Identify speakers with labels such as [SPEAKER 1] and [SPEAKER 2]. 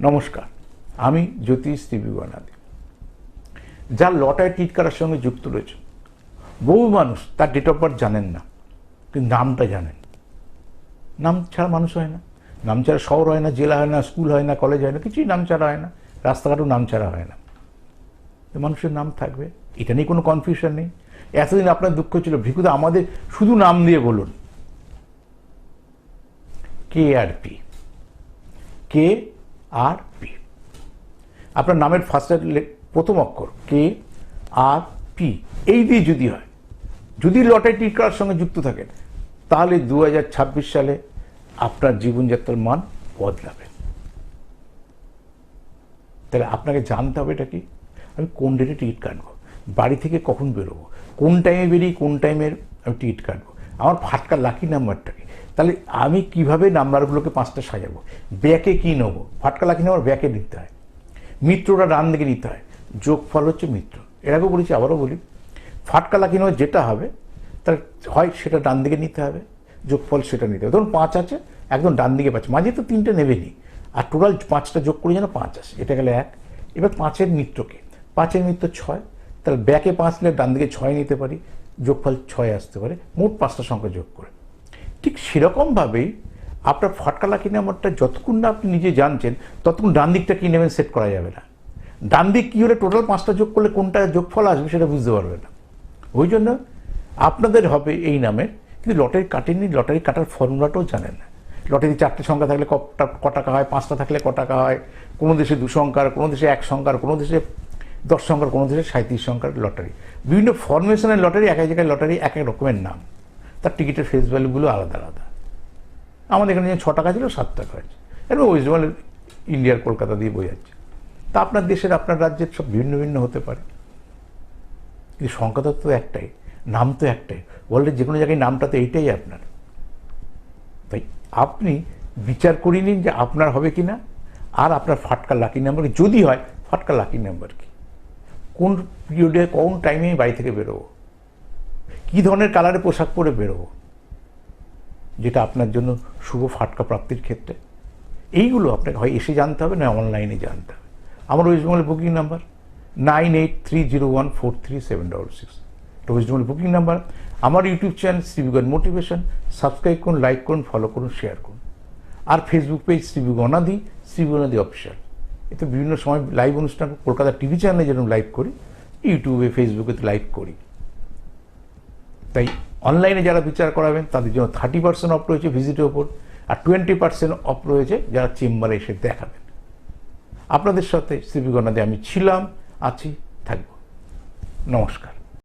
[SPEAKER 1] নমস্কার, আমি জ্যোতিষ ত্রিবিগণাদি যার লটারি টিট করার সঙ্গে যুক্ত রয়েছে। বহু মানুষ তার ডেট অফ বার্থ জানেন না, কিন্তু নামটা জানেন। নাম ছাড়া মানুষ হয় না। নাম ছাড়া শহর হয় না, জেলা হয় না, স্কুল হয় না কলেজ হয় না, কিছুই নাম ছাড়া হয় না। রাস্তাঘাটও নাম ছাড়া হয় না। মানুষের নাম থাকবে। এটা নিয়ে কোনো কনফিউশন নেই। এতদিন আপনার দুঃখ ছিল ভিকুদা আমাদের শুধু নাম দিয়ে বলুন। K R P? K R P. আপনার নামের ফার্স্টের প্রথম অক্ষর কে আর পি এই দিয়ে যদি হয়, যদি লটারি টিট করার সঙ্গে যুক্ত থাকেন, তাহলে দু হাজার ছাব্বিশ সালে আপনার জীবনযাত্রার মান বদলাবে। তাহলে আপনাকে জানতে হবে এটা কি? আমি কোন ডেটে টিকিট কাটবো? বাড়ি থেকে কখন বেরোবো? কোন টাইমে বেরিয়ে কোন টাইমের আমি টিকিট কাটবো? আমার ফাটকা লাকি নাম্বারটা কি তাহলে আমি কীভাবে নাম্বারগুলোকে পাঁচটা সাজাবো? ব্যাকে কী নেব? ফাটকা লাকি নাম্বার ব্যাকে নিতে হয়। মিত্রটা ডান দিকে নিতে হয়। যোগফল হচ্ছে মিত্র। এর আগেও বলেছি, আবারও বলি। ফাটকা লাকি নেওয়া যেটা হবে, তার হয় সেটা ডান দিকে নিতে হবে, যোগফল সেটা নিতে হবে। ধরুন পাঁচ আছে, একদম ডান দিকে পাচ্ছে। মাঝে তো তিনটে নেবেনি। আর টোটাল পাঁচটা যোগ করে যেন পাঁচ আসে। এটা গেলে এক। এবার পাঁচের মিত্রকে। পাঁচের মিত্র ছয়। তাহলে ব্যাকে পাঁচ নিলে ডান দিকে ছয় নিতে পারি, যোগফল ছয় আসতে পারে। মোট পাঁচটা সংখ্যা যোগ করে। ঠিক সেরকমভাবেই আপনার ফাটকা লাকি নাম্বারটা যতক্ষণ না আপনি নিজে জানছেন, ততক্ষণ ডান দিকটা কী নেবেন সেট করা যাবে না। ডান দিক কী হলে টোটাল পাঁচটা যোগ করলে কোনটা যোগফল আসবে সেটা বুঝতে পারবে না। ওই জন্য আপনাদের হবে এই নামের কিন্তু লটারি কাটেননি, লটারি কাটার ফর্মুলাটাও জানেন না। লটারি চারটে সংখ্যা থাকলে কটা ক টাকা হয়, পাঁচটা থাকলে ক টাকা হয়, কোনো দেশে দু সংখ্যার, কোনো দেশে এক সংখ্যার, কোনো দেশে দশ সংখ্যার, কোনো দেশে সাঁত্রিশ সংখ্যার লটারি। বিভিন্ন ফরমেশনের লটারি, এক এক জায়গায় লটারি, এক এক রকমের নাম। তার টিকিটের ফেস ভ্যালুগুলো আলাদা আলাদা। আমাদের এখানে যে ছ টাকা ছিল, সাত টাকা হয়েছে। এরকম ওয়েস্ট বেঙ্গল ইন্ডিয়ার কলকাতা দিয়ে বোঝাচ্ছে তা আপনার দেশের, আপনার রাজ্যের সব ভিন্ন ভিন্ন হতে পারে। কিন্তু সংখ্যা তো একটাই, নাম তো একটাই। ওয়ার্ল্ডের যে কোনো জায়গায় নামটা তো এইটাই আপনার। তাই আপনি বিচার করে নিন যে আপনার হবে কি না, আর আপনার ফাটকা লাকি নাম্বার যদি হয়, ফাটকা লাকি নাম্বার কি কোন পিরিয়ডে কোন টাইমে বাড়ি থেকে বেরোবো? কী ধরনের কালারে পোশাক পরে বেরোবো? যেটা আপনার জন্য শুভ ফাটকা প্রাপ্তির ক্ষেত্রে। এইগুলো আপনাকে হয় এসে জানতে হবে না অনলাইনে জানতে হবে। আমার ওয়েস্ট বেঙ্গলের booking number nine eight three zero one four three seven double six এটা ওয়েস্ট বেঙ্গল বুকিং নাম্বার আমার YouTube channel Shribigan motivation subscribe করুন লাইক করুন ফলো করুন শেয়ার করুন। আর Facebook page Shribiganadi Shribiganadi official এতে বিভিন্ন সময় লাইভ অনুষ্ঠান, কলকাতা টিভি চ্যানেলে যেরকম লাইভ করি ইউটিউবে ফেসবুকে লাইভ করি। তাই অনলাইনে যারা বিচার করাবেন, তাদের জন্য থার্টি পার্সেন্ট অফ রয়েছে ভিজিটের ওপর আর টোয়েন্টি পার্সেন্ট অফ রয়েছে যারা চেম্বারে এসে দেখাবেন। আপনাদের সাথে শ্রীবিগণাদে আমি ছিলাম, আছি, থাকব। নমস্কার।